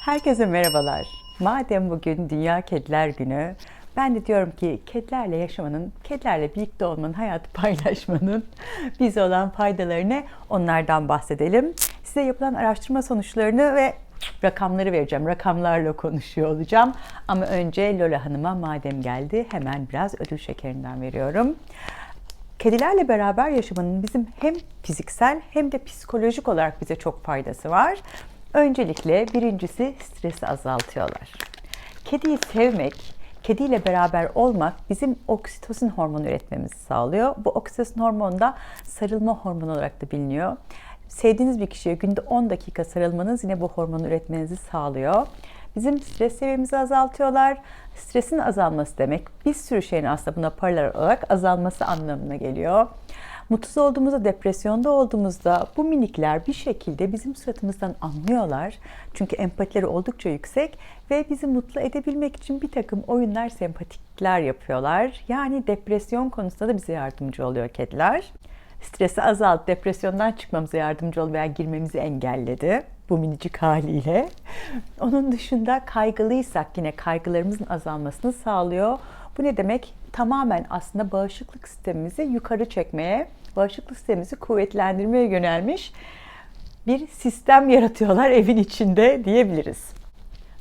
Herkese merhabalar. Madem bugün Dünya Kediler Günü, ben de diyorum ki kedilerle yaşamanın, kedilerle birlikte olmanın, hayatı paylaşmanın bize olan faydalarını onlardan bahsedelim. Size yapılan araştırma sonuçlarını ve rakamları vereceğim. Rakamlarla konuşuyor olacağım. Ama önce Lola Hanım'a madem geldi hemen biraz ödül şekerinden veriyorum. Kedilerle beraber yaşamanın bizim hem fiziksel hem de psikolojik olarak bize çok faydası var. Öncelikle birincisi stresi azaltıyorlar. Kediyi sevmek, kediyle beraber olmak bizim oksitosin hormonu üretmemizi sağlıyor. Bu oksitosin hormonu da sarılma hormonu olarak da biliniyor. Sevdiğiniz bir kişiye günde 10 dakika sarılmanız yine bu hormonu üretmenizi sağlıyor. Bizim stres seviyemizi azaltıyorlar. Stresin azalması demek bir sürü şeyin aslında buna paralel olarak azalması anlamına geliyor. Mutsuz olduğumuzda, depresyonda olduğumuzda bu minikler bir şekilde bizim suratımızdan anlıyorlar. Çünkü empatileri oldukça yüksek ve bizi mutlu edebilmek için bir takım oyunlar, sempatikler yapıyorlar. Yani depresyon konusunda da bize yardımcı oluyor kediler. Stresi azalt, depresyondan çıkmamıza yardımcı oldu veya girmemizi engelledi bu minicik haliyle. Onun dışında kaygılıysak yine kaygılarımızın azalmasını sağlıyor. Bu ne demek? Tamamen aslında bağışıklık sistemimizi yukarı çekmeye, bağışıklık sistemimizi kuvvetlendirmeye yönelmiş bir sistem yaratıyorlar evin içinde diyebiliriz.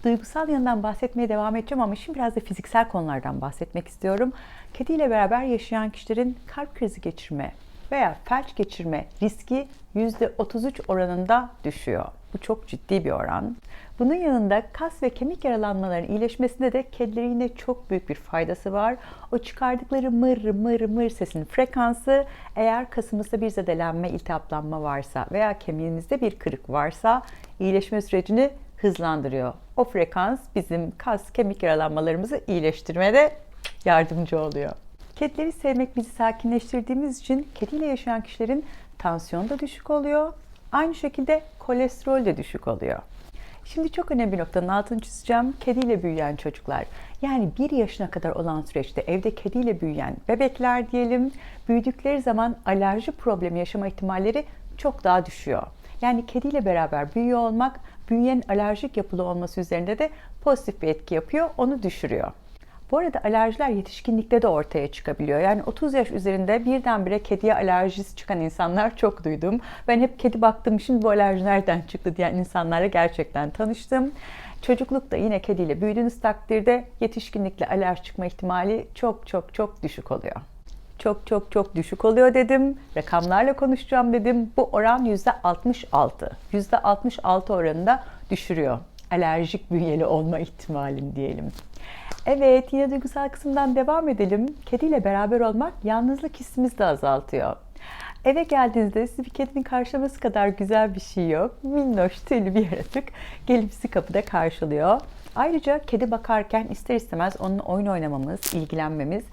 Duygusal yanından bahsetmeye devam edeceğim ama şimdi biraz da fiziksel konulardan bahsetmek istiyorum. Kediyle beraber yaşayan kişilerin kalp krizi geçirme veya felç geçirme riski %33 oranında düşüyor. Bu çok ciddi bir oran. Bunun yanında kas ve kemik yaralanmalarının iyileşmesinde de kedilerin yine çok büyük bir faydası var. O çıkardıkları mır mır mır sesin frekansı eğer kasımızda bir zedelenme, iltihaplanma varsa veya kemiğimizde bir kırık varsa iyileşme sürecini hızlandırıyor. O frekans bizim kas, kemik yaralanmalarımızı iyileştirmede yardımcı oluyor. Kedileri sevmek bizi sakinleştirdiğimiz için kediyle yaşayan kişilerin tansiyonu da düşük oluyor. Aynı şekilde kolesterol de düşük oluyor. Şimdi çok önemli bir noktanın altını çizeceğim. Kediyle büyüyen çocuklar. Yani bir yaşına kadar olan süreçte evde kediyle büyüyen bebekler diyelim, büyüdükleri zaman alerji problemi yaşama ihtimalleri çok daha düşüyor. Yani kediyle beraber büyüyor olmak, büyüyen alerjik yapılı olması üzerinde de pozitif bir etki yapıyor, onu düşürüyor. Bu arada alerjiler yetişkinlikte de ortaya çıkabiliyor. Yani 30 yaş üzerinde birdenbire kediye alerjisi çıkan insanlar çok duydum. Ben hep kedi baktım şimdi bu alerji nereden çıktı diyen insanlarla gerçekten tanıştım. Çocuklukta yine kediyle büyüdüğünüz takdirde yetişkinlikle alerji çıkma ihtimali çok çok çok düşük oluyor. Çok çok çok düşük oluyor dedim. Rakamlarla konuşacağım dedim. Bu oran %66. %66 oranında düşürüyor. Alerjik bünyeli olma ihtimalim diyelim. Evet, yine duygusal kısımdan devam edelim. Kediyle beraber olmak yalnızlık hissimizi de azaltıyor. Eve geldiğinizde sizi bir kedinin karşılaması kadar güzel bir şey yok. Minnoş, tüylü bir yaratık gelip sizi kapıda karşılıyor. Ayrıca kedi bakarken ister istemez onunla oyun oynamamız, ilgilenmemiz,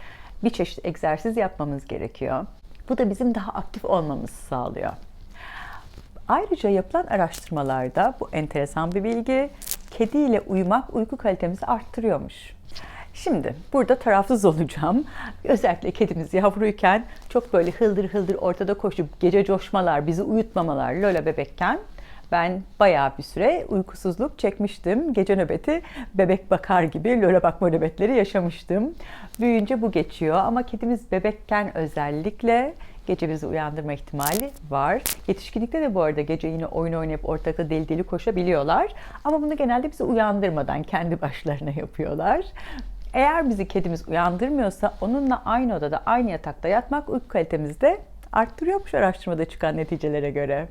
bir çeşit egzersiz yapmamız gerekiyor. Bu da bizim daha aktif olmamızı sağlıyor. Ayrıca yapılan araştırmalarda bu enteresan bir bilgi, kediyle uyumak uyku kalitemizi arttırıyormuş. Şimdi burada tarafsız olacağım. Özellikle kedimiz yavruyken çok böyle hıldır hıldır ortada koşup gece coşmalar, bizi uyutmamalar Lola bebekken ben bayağı bir süre uykusuzluk çekmiştim. Gece nöbeti bebek bakar gibi Lola bakma nöbetleri yaşamıştım. Büyüyünce bu geçiyor ama kedimiz bebekken özellikle gece bizi uyandırma ihtimali var. Yetişkinlikte de bu arada gece yine oyun oynayıp ortakta deli deli koşabiliyorlar. Ama bunu genelde bizi uyandırmadan kendi başlarına yapıyorlar. Eğer bizi kedimiz uyandırmıyorsa onunla aynı odada, aynı yatakta yatmak uyku kalitemizi de arttırıyormuş araştırmada çıkan neticelere göre.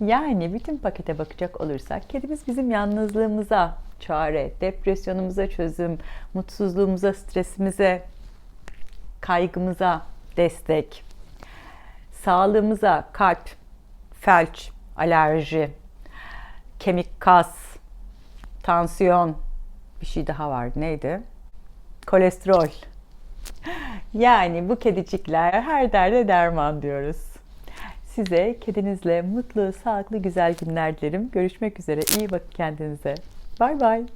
Yani bütün pakete bakacak olursak kedimiz bizim yalnızlığımıza çare, depresyonumuza çözüm, mutsuzluğumuza, stresimize, kaygımıza destek, sağlığımıza kalp, felç, alerji, kemik kas, tansiyon, bir şey daha vardı neydi? Kolesterol. Yani bu kedicikler her derde derman diyoruz. Size kedinizle mutlu, sağlıklı, güzel günler dilerim. Görüşmek üzere. İyi bakın kendinize. Bay bay.